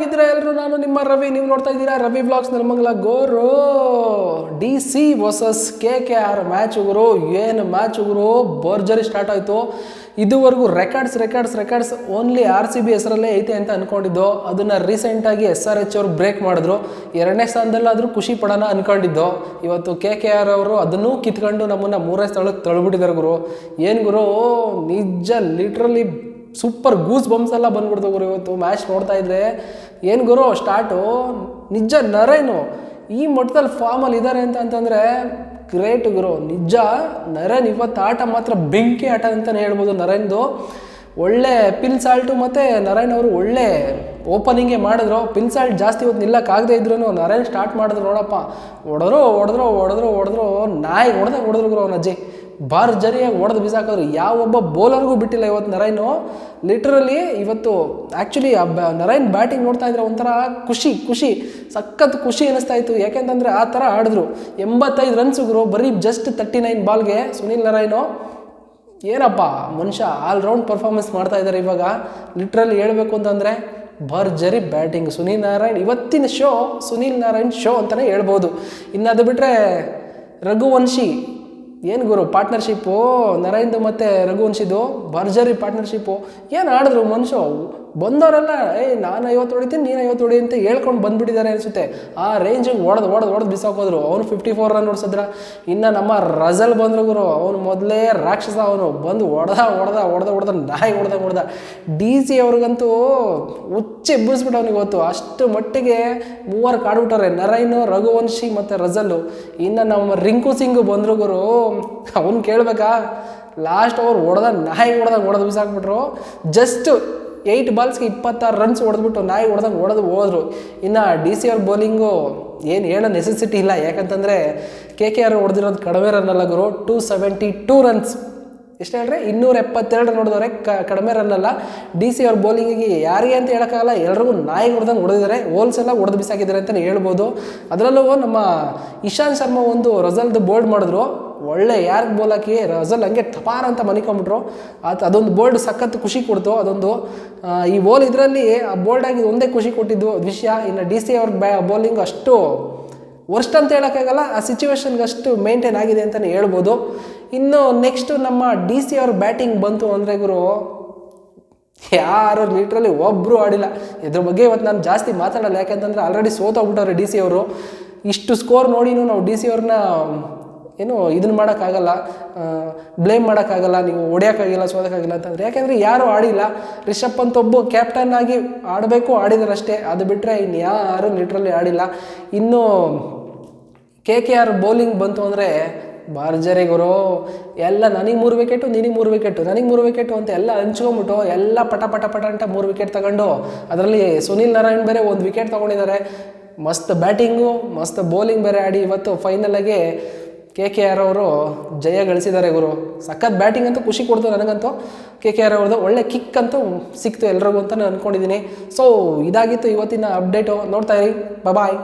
ಹೆಂಗಿದ್ದೀರಾ ಎಲ್ಲರೂ ನಾನು ನಿಮ್ಮ ರವಿ, ನೀವು ನೋಡ್ತಾ ಇದ್ದೀರಾ ರವಿ ಬ್ಲಾಗ್ಸ್ ನಿರ್ಮಂಗಲ Goru. D C versus K K R match ಉಗುರು ಏನು ಮ್ಯಾಚ್ ಉಗುರು ಬರ್ಜರಿ ಸ್ಟಾರ್ಟ್ ಆಯಿತು. ಇದುವರೆಗೂ records records records only R C B ಹೆಸರಲ್ಲೇ ಐತೆ ಅಂತ ಅಂದ್ಕೊಂಡಿದ್ದು ಅದನ್ನು ರೀಸೆಂಟಾಗಿ ಎಸ್ ಆರ್ ಎಚ್ ಅವರು ಬ್ರೇಕ್ ಮಾಡಿದ್ರು. ಎರಡನೇ ಸ್ಥಾನದಲ್ಲಾದರೂ ಖುಷಿ ಪಡೋಣ ಅಂದ್ಕೊಂಡಿದ್ದು ಇವತ್ತು ಕೆ ಕೆ ಆರ್ ಅವರು ಅದನ್ನೂ ಕಿತ್ಕೊಂಡು ನಮ್ಮನ್ನು ಮೂರನೇ ಸ್ಥಳಕ್ಕೆ ತಳ್ಬಿಟ್ಟಿದ್ದಾರೆ ಗುರು. ಏನು ಗುರು? ನಿಜ ಲಿಟ್ರಲಿ ಸೂಪರ್ ಗೂಸ್ ಬಂಪ್ಸ್ ಎಲ್ಲ ಬಂದ್ಬಿಡ್ತು ಗುರು ಇವತ್ತು ಮ್ಯಾಚ್ ನೋಡ್ತಾ ಇದ್ರೆ. ಏನು ಗುರು, ಸ್ಟಾರ್ಟು? ನಿಜ ನರೇನು? ಈ ಮಟ್ಟದಲ್ಲಿ ಫಾರ್ಮಲ್ಲಿ ಇದ್ದಾರೆ ಅಂತ ಅಂತಂದರೆ, ಗ್ರೇಟ್ ಗುರು, ನಿಜ ನರೇನ್ ಇವತ್ತು ಆಟ ಮಾತ್ರ ಬೆಂಕಿ ಆಟ ಅಂತಲೇ ಹೇಳ್ಬೋದು ನರೇನ್ದು. ಒಳ್ಳೆ ಪಿಲ್ ಸಾಲ್ಟು ಮತ್ತು ನರೇನ್ ಅವರು ಒಳ್ಳೆ ಓಪನಿಂಗೇ ಮಾಡಿದ್ರು. ಪಿಲ್ ಸಾಲ್ಟ್ ಜಾಸ್ತಿ ಹೊತ್ತು ನಿಲ್ಲಕ್ಕಾಗದೇ ಇದ್ರು ನರೇನ್ ಸ್ಟಾರ್ಟ್ ಮಾಡಿದ್ರು ನೋಡಪ್ಪ. ಹೊಡೆದ್ರು ಹೊಡೆದ್ರು ಹೊಡೆದ್ರು ಹೊಡೆದ್ರು ನಾಯಿ ಹೊಡೆದ ಹೊಡೆದ್ರು ಗುರು ಅವ್ನ ಅಜ್ಜಿ. ಭರ್ಜರಿಯಾಗಿ ಹೊಡೆದು ಬಿಸಾಕೋರು. ಯಾವೊಬ್ಬ ಬೌಲರ್ಗೂ ಬಿಟ್ಟಿಲ್ಲ ಇವತ್ತು ನರೈನು ಲಿಟ್ರಲಿ ಇವತ್ತು ಆ್ಯಕ್ಚುಲಿ ನರೈನ್ ಬ್ಯಾಟಿಂಗ್ ನೋಡ್ತಾ ಇದ್ರೆ ಒಂಥರ ಖುಷಿ ಖುಷಿ, ಸಖತ್ ಖುಷಿ ಅನಿಸ್ತಾ ಇತ್ತು. ಯಾಕೆಂತಂದರೆ ಆ ಥರ ಆಡಿದ್ರು. ಎಂಬತ್ತೈದು ರನ್ಸ್ ಗುರು, ಬರೀ ಜಸ್ಟ್ ತರ್ಟಿ ನೈನ್ ಬಾಲ್ಗೆ ಸುನಿಲ್ ನರೈನು ಏನಪ್ಪ, ಮನುಷ್ಯ ಆಲ್ರೌಂಡ್ ಪರ್ಫಾರ್ಮೆನ್ಸ್ ಮಾಡ್ತಾ ಇದ್ದಾರೆ ಇವಾಗ. ಲಿಟ್ರಲಿ ಹೇಳಬೇಕು ಅಂತಂದರೆ ಭರ್ಜರಿ ಬ್ಯಾಟಿಂಗ್ ಸುನೀಲ್ ನಾರಾಯಣ್, ಇವತ್ತಿನ ಶೋ ಸುನೀಲ್ ನಾರಾಯಣ್ ಶೋ ಅಂತಲೇ ಹೇಳ್ಬೋದು. ಇನ್ನು ಅದು ಬಿಟ್ಟರೆ ರಘುವಂಶಿ ಏನು ಗುರು ಪಾರ್ಟ್ನರ್ಶಿಪ್ಪು ನರೇಂದ್ರ ಮತ್ತು ರಘುವಂಶಿದು ಭರ್ಜರಿ ಪಾರ್ಟ್ನರ್ಶಿಪ್ಪು ಏನು ಆಡಿದ್ರು ಮನುಷ್ಯ? ಬಂದವರೆಲ್ಲ ಏಯ್ ನಾನು ಐವತ್ತು ಹೊಡಿತೀನಿ, ನೀನು ಐವತ್ತು ಹೊಡಿ ಅಂತ ಹೇಳ್ಕೊಂಡು ಬಂದುಬಿಟ್ಟಿದ್ದಾರೆ ಅನಿಸುತ್ತೆ. ಆ ರೇಂಜಿಗೆ ಹೊಡೆದು ಹೊಡೆದು ಹೊಡೆದು ಬಿಸಾಕೋದ್ರು ಅವನು ಫಿಫ್ಟಿ ಫೋರ್ ರನ್ ಹೊಡ್ಸಿದ್ರ ಇನ್ನು ನಮ್ಮ ರಜಲ್ ಬಂದ್ರು ಗುರು. ಅವನು ಮೊದಲೇ ರಾಕ್ಷಸ ಅವನು. ಬಂದು ಹೊಡೆದ ಹೊಡೆದ ಹೊಡೆದ ಹೊಡೆದ ನಾಯಿ ಹೊಡೆದ ಹೊಡೆದ ಡಿ ಸಿ ಅವ್ರಿಗಂತೂ ಹುಚ್ಚೆ ಎಬ್ಬಿಸ್ಬಿಟ್ಟು ಅವ್ನಿಗೆ ಗೊತ್ತು. ಅಷ್ಟು ಮಟ್ಟಿಗೆ ಮೂವರು ಕಾಡ್ಬಿಟ್ಟವ್ರೆ ನರೈನು, ರಘುವಂಶಿ ಮತ್ತು ರಜಲ್ಲು ಇನ್ನು ನಮ್ಮ ರಿಂಕು ಸಿಂಗ್ ಬಂದ್ರು ಗುರು. ಅವ್ನು ಕೇಳಬೇಕಾ? ಲಾಸ್ಟ್ ಓವರ್ ಹೊಡೆದ ನಾಯಿ ಹೊಡೆದಾಗ ಹೊಡೆದು ಬಿಸಾಕ್ಬಿಟ್ರು. ಜಸ್ಟ್ ಏಯ್ಟ್ ಬಾಲ್ಸ್ಗೆ ಇಪ್ಪತ್ತಾರು ರನ್ಸ್ ಹೊಡೆದ್ಬಿಟ್ಟು ನಾಯಿ ಹೊಡೆದಂಗೆ ಹೊಡೆದು ಹೋದ್ರು. ಇನ್ನು ಡಿ ಸಿ ಆರ್ ಬೌಲಿಂಗು ಏನು ಹೇಳೋ ನೆಸೆಸಿಟಿ ಇಲ್ಲ. ಯಾಕಂತಂದರೆ ಕೆ ಕೆ ಆರ್ ಹೊಡೆದಿರೋದು ಕಡಿಮೆ ರನ್ ಅಲ್ಲ ಗುರು. ಟೂ ಸೆವೆಂಟಿ ಟೂ ರನ್ಸ್ ಎಷ್ಟು ಹೇಳ್ರಿ? ಇನ್ನೂರ ಎಪ್ಪತ್ತೆರಡು ನೋಡಿದವ್ರೆ ಕ, ಕಡಿಮೆ ರನ್ ಅಲ್ಲ. ಡಿ ಸಿ ಅವ್ರ ಬೌಲಿಂಗಿಗೆ ಯಾರಿಗೆ ಅಂತ ಹೇಳೋಕ್ಕಾಗಲ್ಲ. ಎಲ್ರಿಗೂ ನಾಯಿ ಹೊಡೆದಂಗೆ ಹೊಡೆದಿದ್ದಾರೆ ಹೋಲ್ಸ್ ಎಲ್ಲ ಹೊಡೆದು ಬಿಸಾಕಿದ್ದಾರೆ ಅಂತಲೇ ಹೇಳ್ಬೋದು. ಅದರಲ್ಲೂ ನಮ್ಮ ಇಶಾಂತ್ ಶರ್ಮಾ ಒಂದು ರಸಲ್ದು ಬೋಲ್ಡ್ ಮಾಡಿದ್ರು. ಒಳ್ಳೆ ಯಾರಿಗೆ ಬೋಲ್ ಹಾಕಿ ರಜಲ್ ಹಂಗೆ ಥಪಾರ ಅಂತ ಮನಿಕೊಂಬಿಟ್ರು ಅದು ಅದೊಂದು ಬೋರ್ಡ್ ಸಖತ್ ಖುಷಿ ಕೊಡ್ತು, ಅದೊಂದು ಈ ಬೋಲ್ ಇದರಲ್ಲಿ ಆ ಬೋಲ್ಡಾಗಿ ಒಂದೇ ಖುಷಿ ಕೊಟ್ಟಿದ್ದು ವಿಷಯ. ಇನ್ನು ಡಿ ಸಿ ಅವ್ರ ಬ್ಯಾ, ಬೌಲಿಂಗ್ ಅಷ್ಟು ವರ್ಸ್ಟ್ ಅಂತ ಹೇಳೋಕ್ಕಾಗಲ್ಲ, ಆ ಸಿಚುವೇಶನ್ಗೆ ಅಷ್ಟು ಮೇಂಟೈನ್ ಆಗಿದೆ ಅಂತಲೇ ಹೇಳ್ಬೋದು. ಇನ್ನು ನೆಕ್ಸ್ಟು ನಮ್ಮ ಡಿ ಸಿ ಅವ್ರ ಬ್ಯಾಟಿಂಗ್ ಬಂತು ಅಂದರೆ ಗುರು, ಯಾರು ಲೀಟ್ರಲ್ಲಿ ಒಬ್ಬರು ಆಡಿಲ್ಲ. ಇದ್ರ ಬಗ್ಗೆ ಇವತ್ತು ನಾನು ಜಾಸ್ತಿ ಮಾತಾಡಲ್ಲ, ಯಾಕೆಂತಂದರೆ ಆಲ್ರೆಡಿ ಸೋತೋಗ್ಬಿಟ್ಟವ್ರೆ ಡಿ ಸಿ ಅವರು. ಇಷ್ಟು ಸ್ಕೋರ್ ನೋಡಿನೂ ನಾವು ಡಿ ಸಿ ಅವ್ರನ್ನ ಏನು ಇದನ್ನ ಮಾಡೋಕ್ಕಾಗಲ್ಲ ಬ್ಲೇಮ್ ಮಾಡೋಕ್ಕಾಗಲ್ಲ, ನೀವು ಹೊಡೆಯೋಕ್ಕಾಗಿಲ್ಲ ಸೋದಕ್ಕಾಗಿಲ್ಲ ಅಂತಂದರೆ. ಯಾಕೆಂದರೆ ಯಾರೂ ಆಡಿಲ್ಲ. ರಿಷಬ್ ಪಂತ್ ಒಬ್ಬ ಕ್ಯಾಪ್ಟನ್ ಆಗಿ ಆಡಬೇಕು, ಆಡಿದರಷ್ಟೇ. ಅದು ಬಿಟ್ಟರೆ ಇನ್ನು ಯಾರು ಲಿಟ್ರಲ್ಲಿ ಆಡಿಲ್ಲ. ಇನ್ನು ಕೆ ಕೆ ಆರ್ ಬೌಲಿಂಗ್ ಬಂತು ಅಂದರೆ ಭರ್ಜರಿ ಗುರು, ಎಲ್ಲ ನನಗೆ ಮೂರು ವಿಕೆಟು ನಿನಗೆ ಮೂರು ವಿಕೆಟು ನನಗೆ ಮೂರು ವಿಕೆಟು ಅಂತ ಎಲ್ಲ ಹಂಚ್ಕೊಂಬಿಟ್ಟು ಎಲ್ಲ ಪಟ ಪಟ ಪಟ ಅಂತ ಮೂರು ವಿಕೆಟ್ ತಗೊಂಡು, ಅದರಲ್ಲಿ ಸುನಿಲ್ ನಾರಾಯಣ್ ಬೇರೆ ಒಂದು ವಿಕೆಟ್ ತೊಗೊಂಡಿದ್ದಾರೆ. ಮಸ್ತ್ ಬ್ಯಾಟಿಂಗು ಮಸ್ತ್ ಬೌಲಿಂಗ್ ಬೇರೆ ಆಡಿ ಇವತ್ತು ಫೈನಲಾಗಿ ಕೆ ಕೆ ಆರ್ ಅವರು ಜಯ ಗಳಿಸಿದ್ದಾರೆ ಗುರು. ಸಖತ್ ಬ್ಯಾಟಿಂಗ್ ಅಂತೂ ಖುಷಿ ಕೊಡ್ತು ನನಗಂತೂ. ಕೆ ಕೆ ಆರ್ ಅವ್ರದ್ದು ಒಳ್ಳೆ ಕಿಕ್ ಅಂತೂ ಸಿಕ್ತು ಎಲ್ರಿಗೂ ಅಂತ ನಾನು ಅಂದ್ಕೊಂಡಿದ್ದೀನಿ ಸೊ ಇದಾಗಿತ್ತು ಇವತ್ತಿನ ಅಪ್ಡೇಟು ನೋಡ್ತಾ ಇರಿ. ಬಾಯ್